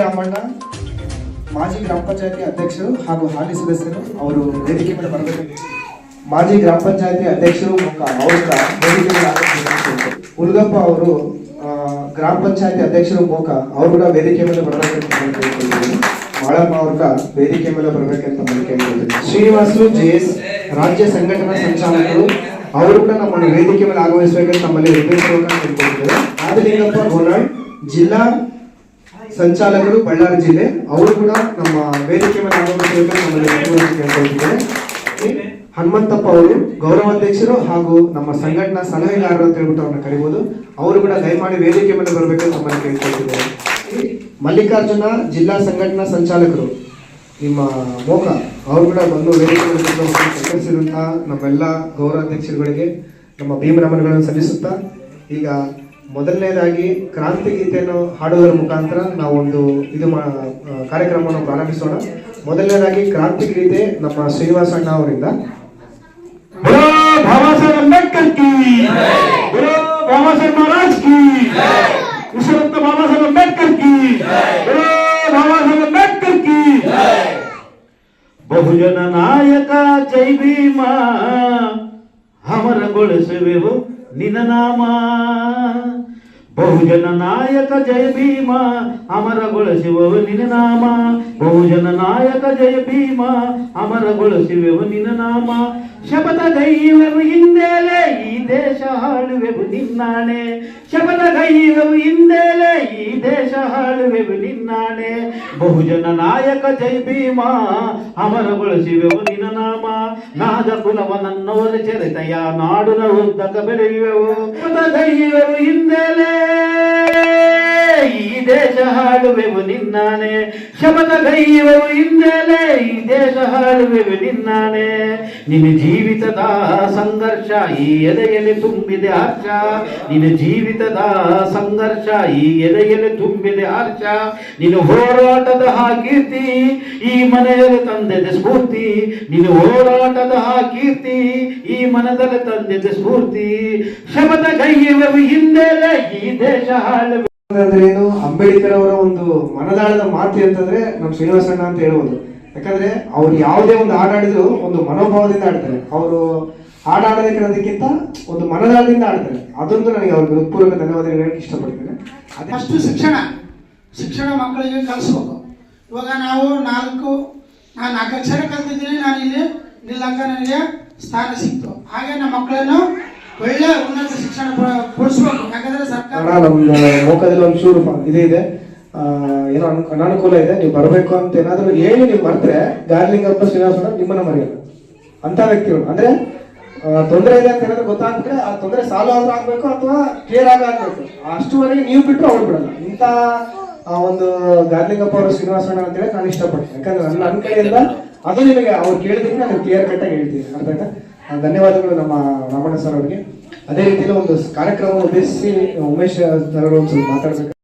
ರಾಮಣ್ಣ, ಮಾಜಿ ಗ್ರಾಮ ಪಂಚಾಯತಿ ಅಧ್ಯಕ್ಷರು ಹಾಗೂ ಹಾಲಿ ಸದಸ್ಯರು ಅವರು ವೇದಿಕೆ ಮೇಲೆ ಬರಬೇಕು. ಮಾಜಿ ಗ್ರಾಮ ಪಂಚಾಯತಿ ಅಧ್ಯಕ್ಷರು ಅವ್ರ ವೇದಿಕೆ ಮೇಲೆ. ಹುಲ್ಗಪ್ಪ ಅವರು ಗ್ರಾಮ ಪಂಚಾಯತಿ ಅಧ್ಯಕ್ಷರು ಮೋಕ ಅವರು ಕೂಡ ವೇದಿಕೆ ಮೇಲೆ ಬರಬೇಕಂತ ಮಾಳಮ್ಮ ಅವ್ರ ಕೂಡ ವೇದಿಕೆ ಮೇಲೆ ಬರಬೇಕಂತ ಕೇಳ್ಕೊಳ್ತೀನಿ. ಶ್ರೀನಿವಾಸು, ಜೆ ಎಸ್, ರಾಜ್ಯ ಸಂಘಟನಾ ಸಂಚಾಲಕರು, ಅವರು ಕೂಡ ನಮ್ಮನ್ನು ವೇದಿಕೆ ಮೇಲೆ ಆಗಮಿಸಬೇಕಂತ ನಮ್ಮಲ್ಲಿ ಹೃದಯಪೂರ್ವಕ ಕೇಳ್ಕೊಳ್ತೇವೆ ಆದಿಲಿಂಗಪ್ಪ ಗೋನಾಳ್ ಜಿಲ್ಲಾ ಸಂಚಾಲಕರು ಬಳ್ಳಾರಿ ಜಿಲ್ಲೆ, ಅವರು ಕೂಡ ನಮ್ಮ ವೇದಿಕೆ ಮೇಲೆ ನಮ್ಮಲ್ಲಿ ಹನುಮಂತಪ್ಪ ಅವರು ಗೌರವಾಧ್ಯಕ್ಷರು ಹಾಗೂ ನಮ್ಮ ಸಂಘಟನಾ ಸಲಹೆಗಾರರು ಅಂತ ಹೇಳ್ಬಿಟ್ಟು ಅವ್ರನ್ನ ಕರಿಬಹುದು ಅವರು ಕೂಡ ದಯಮಾಡಿ ವೇದಿಕೆ ಮೇಲೆ ಬರಬೇಕಂತ ನಮ್ಮನ್ನು ಕೇಳ್ಕೊಳ್ತಿದ್ದಾರೆ. ಮಲ್ಲಿಕಾರ್ಜುನ ಜಿಲ್ಲಾ ಸಂಘಟನಾ ಸಂಚಾಲಕರು, ನಿಮ್ಮ ಮೋಕ, ಅವರು ಕೂಡ ಬಂದು ವೇದಿಕೆ ಸಹಕರಿಸಿದಂತಹ ನಮ್ಮೆಲ್ಲ ಗೌರವಾಧ್ಯಕ್ಷರುಗಳಿಗೆ, ನಮ್ಮ ಭೀಮನಮನಗಳನ್ನು ಸಲ್ಲಿಸುತ್ತಾ, ಈಗ ಮೊದಲನೇದಾಗಿ ಕ್ರಾಂತಿ ಗೀತೆಯನ್ನು ಹಾಡುವುದರ ಮುಖಾಂತರ ನಾವೊಂದು ಇದು ಕಾರ್ಯಕ್ರಮವನ್ನು ಪ್ರಾರಂಭಿಸೋಣ. ಮೊದಲನೇದಾಗಿ ಕ್ರಾಂತಿ ಗೀತೆ ನಮ್ಮ ಶ್ರೀನಿವಾಸ ಅಣ್ಣ ಅವರಿಂದ ಬಹುಜನ ನಾಯಕ ಜೈ ಭೀಮ. ಅಮರಗೊಳಿಸುವೆವು ನಿನ್ನ ನಾಮ. ಬಹುಜನ ನಾಯಕ ಜಯ ಭೀಮ ಅಮರಗೊಳಿಸುವೆವು ನಿನ್ನ ನಾಮ ಬಹುಜನ ನಾಯಕ ಜಯ ಭೀಮ ಅಮರಗೊಳಿಸುವೆವು ನಿನ್ನ ನಾಮ ಶಪಥ ಗೈಯುವೆವು ಹಿಂದೆಲೆ ಈ ದೇಶ ಹಾಳುವೆವು ನಿನ್ನಾಣೆ ಶಪಥ ಗೈಯುವೆವು ಹಿಂದೆಲೆ ಈ ದೇಶ ಹಾಳುವೆವು ನಿನ್ನಾಣೆ ಬಹುಜನ ನಾಯಕ ಜೈ ಭೀಮ ಅಮರಗೊಳಿಸುವೆವು ನಿನ್ನ ನಾಮ ನಾದ ಕುಲವ ನನ್ನವರ ಚರಿತೆಯ ನಾಡುನ ಉದ್ದಕ ಬೆಳೆಯುವೆವು ಶಪಥ ಗೈಯುವೆವು ಹಿಂದೆಲೆ ಈ ದೇಶ ಹಾಡುವೆವು ನಿನ್ನಾನೆ. ಶಬದ ಕೈಯುವೆವು ಹಿಂದೆಲೆ ಈ ದೇಶ ಹಾಳುವೆವು ನಿನ್ನಾನೆ. ನಿನ್ನ ಜೀವಿತದ ಸಂಘರ್ಷ ಈ ಎದೆಯಲ್ಲಿ ತುಂಬಿದೆ ಆರ್ಚಾ. ನಿನ್ನ ಜೀವಿತದ ಸಂಘರ್ಷ ಈ ಎದೆಯಲ್ಲಿ ತುಂಬಿದೆ ಆರ್ಚಾ. ನಿನ್ನ ಹೋರಾಟದ ಕೀರ್ತಿ ಈ ಮನೆಯಲ್ಲಿ ತಂದೆದೆ ಸ್ಫೂರ್ತಿ. ನಿನ್ನ ಹೋರಾಟದ ಕೀರ್ತಿ ಈ ಮನದಲ್ಲಿ ತಂದೆದೆ ಸ್ಫೂರ್ತಿ. ಶಬದ ಕೈಯುವೆವು ಹಿಂದೆಲೆ ಈ ದೇಶ ಹಾಳುವೆ ಅಂದ್ರೆ ಏನು? ಅಂಬೇಡ್ಕರ್ ಅವರ ಒಂದು ಮನದಾಳದ ಮಾತು ಅಂತಂದ್ರೆ ನಮ್ಮ ಶ್ರೀನಿವಾಸಣ್ಣ ಅಂತ ಹೇಳ್ಬೋದು. ಯಾಕಂದ್ರೆ ಅವ್ರು ಯಾವುದೇ ಒಂದು ಹಾಡು ಆಡಿದ್ರು ಒಂದು ಮನೋಭಾವದಿಂದ ಆಡ್ತಾರೆ ಅವರು ಹಾಡು ಆಡೋದಕ್ಕಿಂತ ಒಂದು ಮನದಾಳದಿಂದ ಆಡ್ತಾರೆ ಅದೊಂದು ನನಗೆ ಅವ್ರಿಗೆ ಹೃತ್ಪೂರ್ವಕ ಧನ್ಯವಾದಗಳು ಹೇಳಕ್ಕೆ ಇಷ್ಟಪಡ್ತೇನೆ. ಅಷ್ಟು ಶಿಕ್ಷಣ. ಶಿಕ್ಷಣ ಮಕ್ಕಳಿಗೆ ಕಲಿಸ್ಬೇಕು. ಇವಾಗ ನಾವು ನಾಲ್ಕು, ನಾನು ನಾಲ್ಕು ಅಕ್ಷರ ಕಲ್ತಿದ್ದೀನಿ. ನಾನು ಇಲ್ಲಿ ನಿಲ್ಲಂಗ ನನಗೆ ಸ್ಥಾನ ಸಿಕ್ತು. ಹಾಗೆ ನಮ್ಮ ಮಕ್ಕಳನ್ನು ಒಳ್ಳೆ ಉನ್ನತ ಶಿಕ್ಷಣ ಯಾಕಂದ್ರೆ ಸರ್ಕಾರ ನಮ್ಮ ಒಂದು ಚೂರು ಇದು ಇದೆ. ಏನೋ ಅನು- ಅನಾನುಕೂಲ ಇದೆ. ನೀವು ಬರಬೇಕು ಅಂತ ಏನಾದರೂ ಹೇಳಿ ನೀವು ಮರ್ತ್ರೆ ಗಾರ್ಲಿಂಗಪ್ಪ ಶ್ರೀನಿವಾಸ ನಿಮ್ಮನ್ನ ಮರೆಯಲ್ಲ ಅಂತ ವ್ಯಕ್ತಿಗಳು. ಅಂದ್ರೆ ತೊಂದರೆ ಇದೆ ಅಂತ ಏನಾದ್ರು ಗೊತ್ತಾಗ್ಬಿಟ್ರೆ ಆ ತೊಂದರೆ ಸಾಲ್ವ್ ಆದ್ರೂ ಆಗ್ಬೇಕು ಅಥವಾ ಕ್ಲಿಯರ್ ಆಗ ಆಗ್ಬೇಕು. ಅಷ್ಟುವರೆಗೆ ನೀವು ಬಿಟ್ಟರು ಅವ್ರು ಬಿಡಲ್ಲ. ಇಂಥ, ಆ, ಒಂದು ಗಾರ್ಲಿಂಗಪ್ಪ ಅವರು ಶ್ರೀನಿವಾಸಣ್ಣ ಅಂತ ಹೇಳಿ ನಾನು ಇಷ್ಟಪಡ್ತೀನಿ. ಯಾಕಂದ್ರೆ ನನ್ನ ನನ್ನ ಕಡೆಯಿಂದ ಅದು ನಿಮಗೆ ಅವ್ರು ಕೇಳಿದ್ರೆ ನಾನು ಕ್ಲಿಯರ್ ಕಟ್ಟಾಗಿ ಹೇಳ್ತೀನಿ. ಅರ್ಥ ಆಯ್ತಾ? ಧನ್ಯವಾದಗಳು ನಮ್ಮ ರಾಮಣ್ಣ ಸರ್ ಅವರಿಗೆ. ಅದೇ ರೀತಿಯಲ್ಲಿ ಒಂದು ಕಾರ್ಯಕ್ರಮ ಉದ್ದೇಶಿಸಿ ಉಮೇಶ್ ಸರ್ ಅವರು ಒಂದು ಮಾತಾಡಬೇಕು.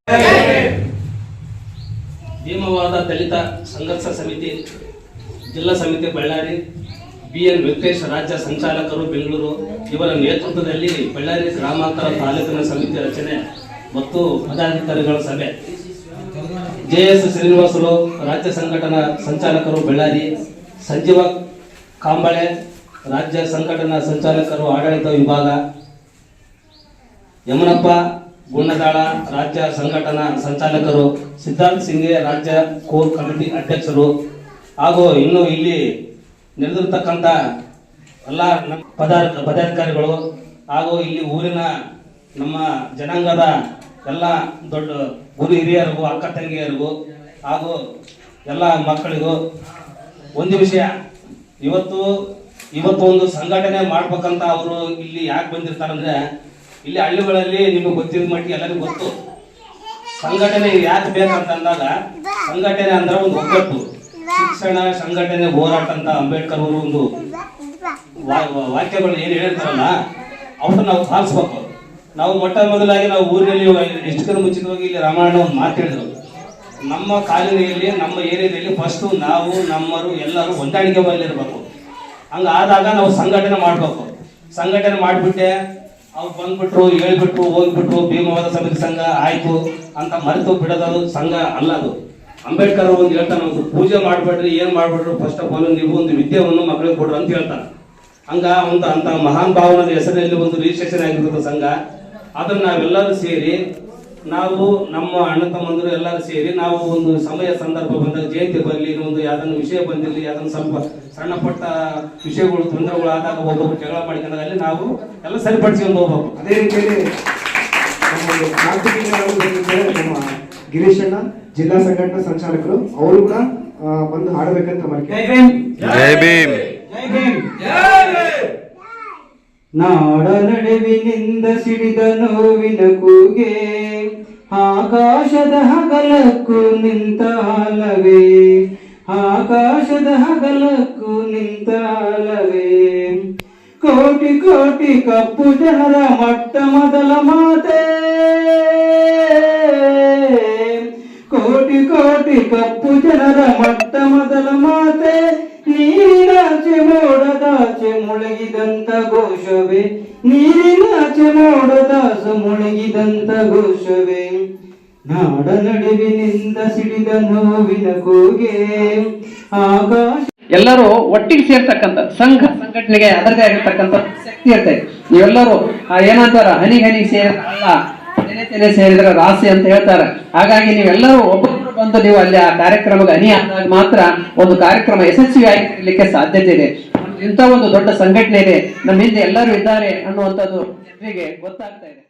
ಭೀಮವಾದ ದಲಿತ ಸಂಘರ್ಷ ಸಮಿತಿ, ಜಿಲ್ಲಾ ಸಮಿತಿ ಬಳ್ಳಾರಿ ಬಿ ಎನ್ ವೆಂಕಟೇಶ್ ರಾಜ್ಯ ಸಂಚಾಲಕರು ಬೆಂಗಳೂರು, ಇವರ ನೇತೃತ್ವದಲ್ಲಿ ಬಳ್ಳಾರಿ ಗ್ರಾಮಾಂತರ ತಾಲೂಕಿನ ಸಮಿತಿ ರಚನೆ ಮತ್ತು ಪದಾಧಿಕಾರಿಗಳ ಸಭೆ. ಜೆ ಎಸ್ ಶ್ರೀನಿವಾಸರು, ರಾಜ್ಯ ಸಂಘಟನಾ ಸಂಚಾಲಕರು ಬಳ್ಳಾರಿ, ಸಂಜೀವ ಕಾಂಬಳೆ ರಾಜ್ಯ ಸಂಘಟನಾ ಸಂಚಾಲಕರು, ಆಡಳಿತ ವಿಭಾಗ, ಯಮನಪ್ಪ, ಗುಂಡದಾಳ, ರಾಜ್ಯ ಸಂಘಟನಾ ಸಂಚಾಲಕರು ಸಿದ್ಧಾರ್ಥ್ ಸಿಂಗೆ ರಾಜ್ಯ ಕೋರ್ ಕಮಿಟಿ ಅಧ್ಯಕ್ಷರು ಹಾಗೂ ಇನ್ನು ಇಲ್ಲಿ ನೆರೆದಿರ್ತಕ್ಕಂಥ ಎಲ್ಲ ನಮ್ಮ ಪದಾರ್ಥ, ಪದಾಧಿಕಾರಿಗಳು ಹಾಗೂ ಇಲ್ಲಿ ಊರಿನ ನಮ್ಮ ಜನಾಂಗದ ಎಲ್ಲ ದೊಡ್ಡ ಗುರು ಹಿರಿಯರಿಗೂ, ಅಕ್ಕ ತಂಗಿಯರಿಗೂ ಹಾಗೂ ಎಲ್ಲ ಮಕ್ಕಳಿಗೂ ಒಂದು ವಿಷಯ. ಇವತ್ತು ಇವತ್ತು ಒಂದು ಸಂಘಟನೆ ಮಾಡ್ಬೇಕಂತ ಅವರು ಇಲ್ಲಿ ಯಾಕೆ ಬಂದಿರ್ತಾರಂದ್ರೆ, ಇಲ್ಲಿ ಹಳ್ಳಿಗಳಲ್ಲಿ ನಿಮಗೆ ಗೊತ್ತಿದ್ದ ಮಟ್ಟಿಗೆ ಎಲ್ಲರಿಗೂ ಗೊತ್ತು. ಸಂಘಟನೆ ಯಾಕೆ ಬೇಕಂತ ಅಂದಾಗ ಸಂಘಟನೆ ಅಂದ್ರೆ ಒಂದು ಒಗ್ಗಟ್ಟು. ಶಿಕ್ಷಣ ಸಂಘಟನೆ ಹೋರಾಟ ಅಂತ ಅಂಬೇಡ್ಕರ್ ಅವರು ಒಂದು ವಾಕ್ಯಗಳು ಏನು ಹೇಳಿರ್ತಾರಲ್ಲ, ಅವ್ರನ್ನ ನಾವು ಸಾಧಿಸ್ಬೇಕು. ನಾವು ಮೊಟ್ಟ ಮೊದಲಾಗಿ ನಾವು ಊರಿನಲ್ಲಿ ಎಷ್ಟು ಕಡೆ ಮುಂಚಿತವಾಗಿ ಇಲ್ಲಿ ರಾಮಾಯಣ ಒಂದು ಮಾತಾಡಿದ್ರು ನಮ್ಮ ಕಾಲೋನಿಯಲ್ಲಿ ನಮ್ಮ ಏರಿಯಾದಲ್ಲಿ ಫಸ್ಟ್ ನಾವು, ನಮ್ಮರು ಎಲ್ಲರೂ ಹೊಂದಾಣಿಕೆ ಇರಬೇಕು ಹಂಗ ಆದಾಗ ನಾವು ಸಂಘಟನೆ ಮಾಡ್ಬೇಕು. ಸಂಘಟನೆ ಮಾಡ್ಬಿಟ್ಟೆ, ಅವ್ರು ಬಂದ್ಬಿಟ್ರು, ಹೇಳ್ಬಿಟ್ರು, ಹೋಗ್ಬಿಟ್ರು, ಭೀಮವಾದ ಸಮಿತಿ ಸಂಘ ಆಯ್ತು ಅಂತ ಮರೆತು ಬಿಡೋದು ಸಂಘ ಅಲ್ಲ ಅದು. ಅಂಬೇಡ್ಕರ್ ಒಂದು ಹೇಳ್ತಾನೆ ಒಂದು ಪೂಜೆ ಮಾಡಬೇಡ್ರಿ, ಏನ್ ಮಾಡ್ಬಿಟ್ರು ಫಸ್ಟ್ ಆಫ್ ಆಲ್ ನೀವು ಒಂದು ವಿದ್ಯೆಯನ್ನು ಮಕ್ಕಳಿಗೆ ಕೊಡ್ರಿ ಅಂತ ಹೇಳ್ತಾನೆ ಹಂಗ ಒಂದು ಅಂತ ಮಹಾನ್ ಭಾವನದ ಹೆಸರಿನಲ್ಲಿ ಒಂದು ರಿಜಿಸ್ಟ್ರೇಷನ್ ಆಗಿರೋದು ಸಂಘ. ಅದನ್ನ ನಾವೆಲ್ಲರೂ ಸೇರಿ ನಾವು ನಮ್ಮ ಅಣ್ಣ ತಮ್ಮಂದರು ಎಲ್ಲರೂ ಸೇರಿ ನಾವು ಒಂದು ಸಮಯ ಸಂದರ್ಭ ಬಂದಾಗ ಜಯಂತಿ ಬರಲಿ ಒಂದು ಯಾವ್ದನ್ನು ವಿಷಯ ಬಂದಿರಲಿ ಯಾವ್ದನ್ನು ಸ್ವಲ್ಪ ಸಣ್ಣ ಪಟ್ಟ ವಿಷಯಗಳು ತೊಂದರೆಗಳು ಆದಾಗ ಒಬ್ಬೊಬ್ರು ಜಗಳ ಮಾಡ್ಕೊಂಡಾಗ ಅಲ್ಲಿ ನಾವು ಎಲ್ಲ ಸರಿಪಡಿಸ್ಕೊಂಡು ಹೋಗ್ಬೇಕು. ಅದೇ ರೀತಿಯಲ್ಲಿ ನಮ್ಮ ಗಿರೀಶಣ್ಣ ಜಿಲ್ಲಾ ಸಂಘಟನಾ ಸಂಚಾಲಕರು ಅವರು ಕೂಡ ಬಂದು ಹಾಡಬೇಕಂತ ಜೈ ಭೀಮ್. ನಾಡ ನಡುವಿನಿಂದ ಸಿಡಿದ ನೋವಿನ ಕೂಗೆ ಆಕಾಶದ ಹಗಲಕ್ಕೂ ನಿಂತ ಅಲವೇ ಆಕಾಶದ ಹಗಲಕ್ಕೂ ನಿಂತ ಅಲವೇ ಕೋಟಿ ಕೋಟಿ ಕಪ್ಪು ಜನರ ಮಟ್ಟ ಮೊದಲ ಮಾತೆ ಕೋಟಿ ಕೋಟಿ ಕಪ್ಪು ಜನರ ಮಟ್ಟ ಮೊದಲ ಮಾತೆ ನೀರಿನಾಚೆ ಮೋಡದಾಚೆ ಮುಳುಗಿದಂತ ಘೋಷವೇ. ನೀರಿನಾಚೆ ಮೋಡದಾಸ ಮುಳುಗಿದಂತ ಘೋಷವೇ. ನಾಡ ನಡುವಿನಿಂದ ಸಿಡಿದ ನೋವಿನ ಕೂಗೆ. ಆಕಾಶ ಎಲ್ಲರೂ ಒಟ್ಟಿಗೆ ಸೇರ್ತಕ್ಕಂಥ ಸಂಘ ಸಂಘಟನೆಗೆ ಅದರದೇ ಆಗಿರ್ತಕ್ಕಂಥ ಶಕ್ತಿ ಇರ್ತದೆ ನೀವೆಲ್ಲರೂ ಏನಂತಾರ, ಹನಿ ಹನಿ ಸೇರ ತೆನೆ ತೆನೆ ಸೇರಿದ್ರೆ ರಾಸಿ ಅಂತ ಹೇಳ್ತಾರೆ. ಹಾಗಾಗಿ ನೀವೆಲ್ಲರೂ ಒಬ್ಬೊಬ್ಬರು ಬಂದು ನೀವು ಅಲ್ಲಿ ಆ ಕಾರ್ಯಕ್ರಮಕ್ಕೆ ಹನಿ ಆದಾಗ ಮಾತ್ರ ಒಂದು ಕಾರ್ಯಕ್ರಮ ಯಶಸ್ವಿಯಾಗಿ ಸಾಧ್ಯತೆ ಇದೆ. ಇಂಥ ಒಂದು ದೊಡ್ಡ ಸಂಘಟನೆ ಇದೆ. ನಮ್ಮ ಹಿಂದೆ ಎಲ್ಲರೂ ಇದ್ದಾರೆ ಅನ್ನುವಂಥದ್ದು ಜನರಿಗೆ ಗೊತ್ತಾಗ್ತಾ ಇದೆ.